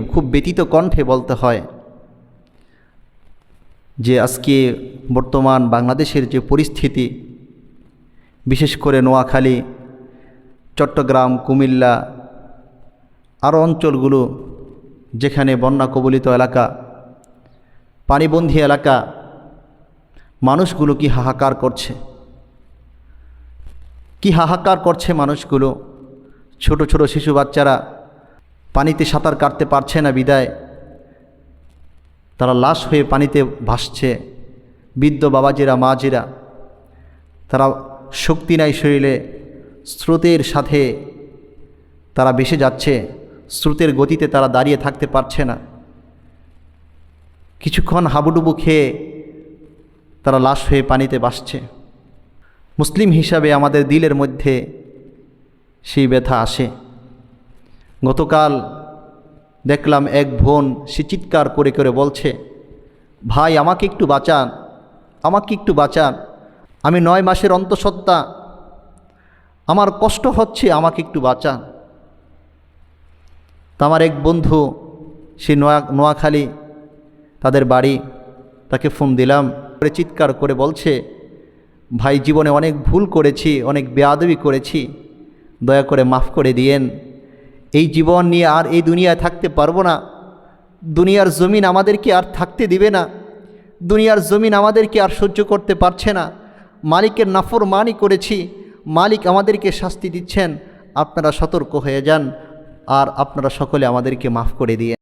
খুব ব্যতীত কণ্ঠে বলতে হয় যে আজকে বর্তমান বাংলাদেশের যে পরিস্থিতি, বিশেষ করে নোয়াখালী, চট্টগ্রাম, কুমিল্লা, আরও অঞ্চলগুলো যেখানে বন্যা কবলিত এলাকা পানিবন্ধী এলাকা, মানুষগুলো কি হাহাকার করছে? কি হাহাকার করছে মানুষগুলো? ছোট ছোট শিশু বাচ্চারা পানিতে সাঁতার কাটতে পারছে না বিদায়। তারা লাশ হয়ে পানিতে ভাসছে। বৃদ্ধ বাবাজিরা, মাজিরা, তারা শক্তি নাই শরীরে, স্রোতের সাথে তারা ভেসে যাচ্ছে। স্রোতের গতিতে তারা দাঁড়িয়ে থাকতে পারছে না। কিছুক্ষণ হাবুডুবু খেয়ে তারা লাশ হয়ে পানিতে ভাসছে। মুসলিম হিসাবে আমাদের দিলের মধ্যে সেই ব্যথা আসে। গতকাল দেখলাম এক বোন সে চিৎকার করে করে বলছে, ভাই, আমাকে একটু বাঁচান, আমাকে একটু বাঁচান, আমি নয় মাসের অন্তঃসত্ত্বা, আমার কষ্ট হচ্ছে, আমাকে একটু বাঁচান। আমার এক বন্ধু, সে নোয়া, নোয়াখালী, তাদের বাড়ি, তাকে ফোন দিলাম, করে চিৎকার করে বলছে, ভাই, জীবনে অনেক ভুল করেছি, অনেক বেয়াদবি করেছি, দয়া করে মাফ করে দিয়েন। এই জীবন নিয়ে আর এই দুনিয়ায় থাকতে পারব না। দুনিয়ার জমিন আমাদেরকে আর থাকতে দিবে না। দুনিয়ার জমিন আমাদেরকে আর সহ্য করতে পারছে না। মালিকের নাফর মানি করেছি। মালিক আমাদেরকে শাস্তি দিচ্ছেন। আপনারা সতর্ক হয়ে যান। আর আপনারা সকলে আমাদেরকে মাফ করে দিয়ে